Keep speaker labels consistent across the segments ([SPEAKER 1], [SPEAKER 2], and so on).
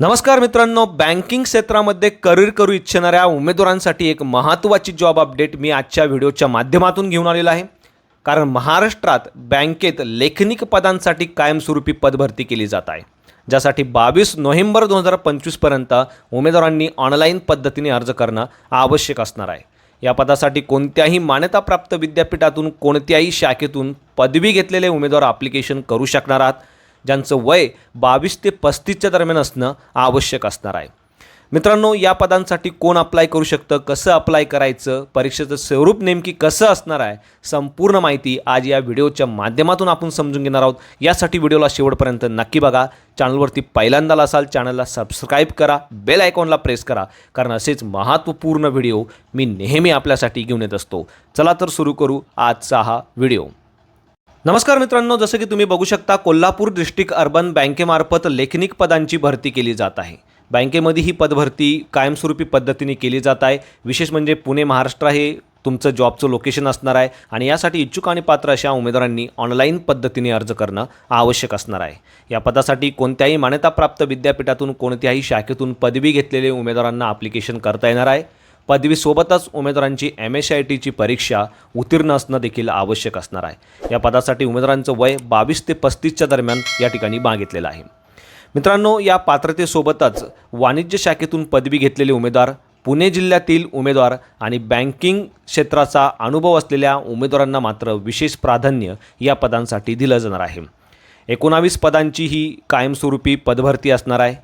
[SPEAKER 1] नमस्कार मित्रांनो बँकिंग क्षेत्रामध्ये करिअर करू इच्छिणाऱ्या उमेदवारांसाठी एक महत्त्वाची जॉब अपडेट मी आजच्या व्हिडिओच्या माध्यमातून घेऊन आलेला आहे. कारण महाराष्ट्रात बँकेत लेखनिक पदांसाठी कायमस्वरूपी पदभरती केली जात आहे. ज्यासाठी बावीस नोव्हेंबर दोन हजार पंचवीसपर्यंत उमेदवारांनी ऑनलाईन पद्धतीने अर्ज करणं आवश्यक असणार आहे. या पदासाठी कोणत्याही मान्यताप्राप्त विद्यापीठातून कोणत्याही शाखेतून पदवी घेतलेले उमेदवार ॲप्लिकेशन करू शकणार आहात. ज्यांचं वय बावीस ते पस्तीसच्या दरम्यान असणं आवश्यक असणार आहे. मित्रांनो या पदांसाठी कोण अप्लाय करू शकतं? कसं अप्लाय करायचं? परीक्षेचं स्वरूप नेमकी कसं असणार आहे? संपूर्ण माहिती आज या व्हिडिओच्या माध्यमातून आपण समजून घेणार आहोत. यासाठी व्हिडिओला शेवटपर्यंत नक्की बघा. चॅनलवरती पहिल्यांदा असाल चॅनलला सबस्क्राईब करा. बेल आयकॉनला प्रेस करा. कारण असेच महत्त्वपूर्ण व्हिडिओ मी नेहमी आपल्यासाठी घेऊन येत असतो. चला तर सुरू करू आजचा हा व्हिडिओ. नमस्कार मित्रांनो जसं की तुम्ही बघू शकता कोल्हापूर डिस्ट्रिक्ट अर्बन बँकेमार्फत लेखनिक पदांची भरती केली जात आहे. बँकेमध्ये ही पदभरती कायमस्वरूपी पद्धतीने केली जात आहे. विशेष म्हणजे पुणे महाराष्ट्र हे तुमचं जॉबचं लोकेशन असणार आहे आणि यासाठी इच्छुक आणि पात्र अशा उमेदवारांनी ऑनलाईन पद्धतीने अर्ज करणं आवश्यक असणार आहे. या पदासाठी कोणत्याही मान्यताप्राप्त विद्यापीठातून कोणत्याही शाखेतून पदवी घेतलेले उमेदवारांना ॲप्लिकेशन करता येणार आहे. पदवीसोबतच उमेदवारांची एम एस आय टीची परीक्षा उत्तीर्ण असणं देखील आवश्यक असणार आहे. या पदासाठी उमेदवारांचं वय बावीस ते पस्तीसच्या दरम्यान या ठिकाणी मागितलेलं आहे. मित्रांनो या पात्रतेसोबतच वाणिज्य शाखेतून पदवी घेतलेले उमेदवार पुणे जिल्ह्यातील उमेदवार आणि बँकिंग क्षेत्राचा अनुभव असलेल्या उमेदवारांना मात्र विशेष प्राधान्य या पदांसाठी दिलं जाणार आहे. एकोणावीस पदांची ही कायमस्वरूपी पदभरती असणार आहे.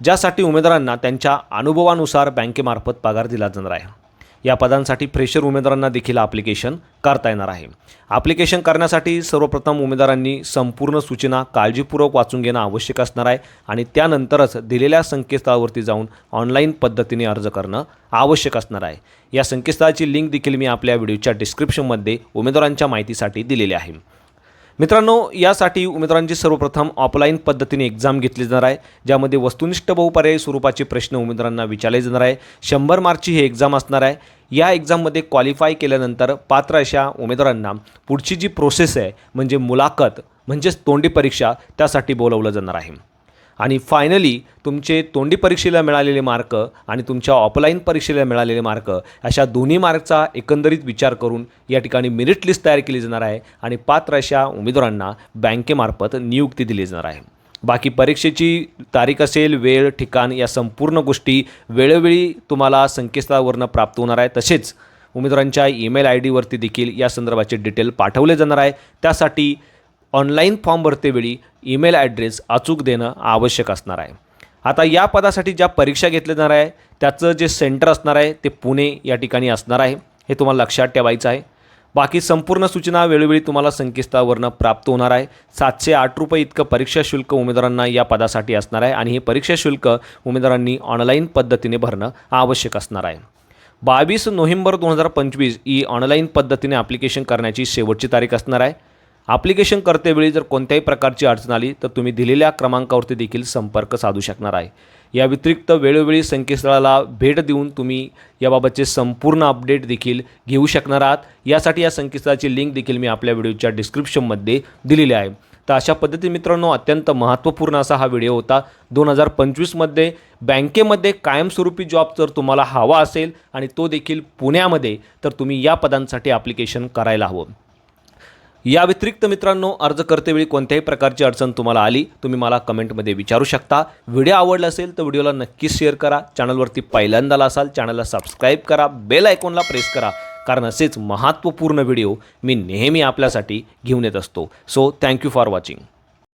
[SPEAKER 1] ज्यासाठी उमेदवारांना त्यांच्या अनुभवानुसार बँकेमार्फत पगार दिला जाणार आहे. या पदांसाठी फ्रेशर उमेदवारांना देखील ॲप्लिकेशन करता येणार आहे. ॲप्लिकेशन करण्यासाठी सर्वप्रथम उमेदवारांनी संपूर्ण सूचना काळजीपूर्वक वाचून घेणं आवश्यक असणार आहे आणि त्यानंतरच दिलेल्या संकेतस्थळावरती जाऊन ऑनलाईन पद्धतीने अर्ज करणं आवश्यक असणार आहे. या संकेतस्थळाची लिंक देखील मी आपल्या व्हिडिओच्या डिस्क्रिप्शनमध्ये उमेदवारांच्या माहितीसाठी दिलेली आहे. मित्रांनो यासाठी उमेदवारांची सर्वप्रथम ऑफलाईन पद्धतीने एक्झाम घेतली जाणार आहे ज्यामध्ये वस्तुनिष्ठ बहुपर्यायी स्वरूपाचे प्रश्न उमेदवारांना विचारले जाणार आहे. शंभर मार्कची ही एक्झाम असणार आहे. या एक्झाममध्ये क्वालिफाय केल्यानंतर पात्र अशा उमेदवारांना पुढची जी प्रोसेस आहे म्हणजे मुलाखत म्हणजेच तोंडी परीक्षा त्यासाठी बोलवलं जाणार आहे. आणि फायनली तुमचे तोंडी परीक्षेला मिळालेले मार्क आणि तुमच्या ऑफलाईन परीक्षेला मिळालेले मार्क अशा दोन्ही मार्कचा एकंदरीत विचार करून या ठिकाणी मेरिट लिस्ट तयार केली जाणार आहे आणि पात्र अशा उमेदवारांना बँकेमार्फत नियुक्ती दिली जाणार आहे. बाकी परीक्षेची तारीख असेल वेळ ठिकाण या संपूर्ण गोष्टी वेळोवेळी तुम्हाला संकेतस्थळावरनं प्राप्त होणार आहे. तसेच उमेदवारांच्या ईमेल आय डीवरती देखील या संदर्भाचे डिटेल पाठवले जाणार आहे. त्यासाठी ऑनलाईन फॉर्म भरतेवेळी ईमेल ॲड्रेस अचूक देणं आवश्यक असणार आहे. आता या पदासाठी ज्या परीक्षा घेतल्या जाणार आहे त्याचं जे सेंटर असणार आहे ते पुणे या ठिकाणी असणार आहे. हे तुम्हाला लक्षात ठेवायचं आहे. बाकी संपूर्ण सूचना वेळोवेळी तुम्हाला संकेतस्थळावरनं प्राप्त होणार आहे. सातशे आठ रुपये इतकं परीक्षा शुल्क उमेदवारांना या पदासाठी असणार आहे आणि हे परीक्षा शुल्क उमेदवारांनी ऑनलाईन पद्धतीने भरणं आवश्यक असणार आहे. बावीस नोव्हेंबर दोन हजार पंचवीस ही ऑनलाईन पद्धतीने ॲप्लिकेशन करण्याची शेवटची तारीख असणार आहे. ॲप्लिकेशन करतेवेळी जर कोणत्याही प्रकारची अडचण आली तर तुम्ही दिलेल्या क्रमांकावरती देखील संपर्क साधू शकणार आहे. या व्यतिरिक्त वेळोवेळी संकेतस्थळाला भेट देऊन तुम्ही याबाबतचे संपूर्ण अपडेट देखील घेऊ शकणार आहात. यासाठी या संकेतस्थळाची लिंक देखील मी आपल्या व्हिडिओच्या डिस्क्रिप्शनमध्ये दिलेली आहे. तर अशा पद्धती मित्रांनो अत्यंत महत्त्वपूर्ण असा हा व्हिडिओ होता. दोन हजार पंचवीसमध्ये बँकेमध्ये कायमस्वरूपी जॉब जर तुम्हाला हवा असेल आणि तो देखील पुण्यामध्ये तर तुम्ही या पदांसाठी ॲप्लिकेशन करायला हवं. या व्यतिरिक्त मित्रांनो अर्ज करतेवेळी कोणत्याही प्रकारची अडचण तुम्हाला आली तुम्ही मला कमेंटमध्ये विचारू शकता. व्हिडिओ आवडला असेल तर व्हिडिओला नक्कीच शेअर करा. चॅनलवरती पहिल्यांदाला असाल चॅनलला सबस्क्राईब करा. बेल आयकॉनला प्रेस करा कारण असेच महत्त्वपूर्ण व्हिडिओ मी नेहमी आपल्यासाठी घेऊन येत असतो. So thank you for watching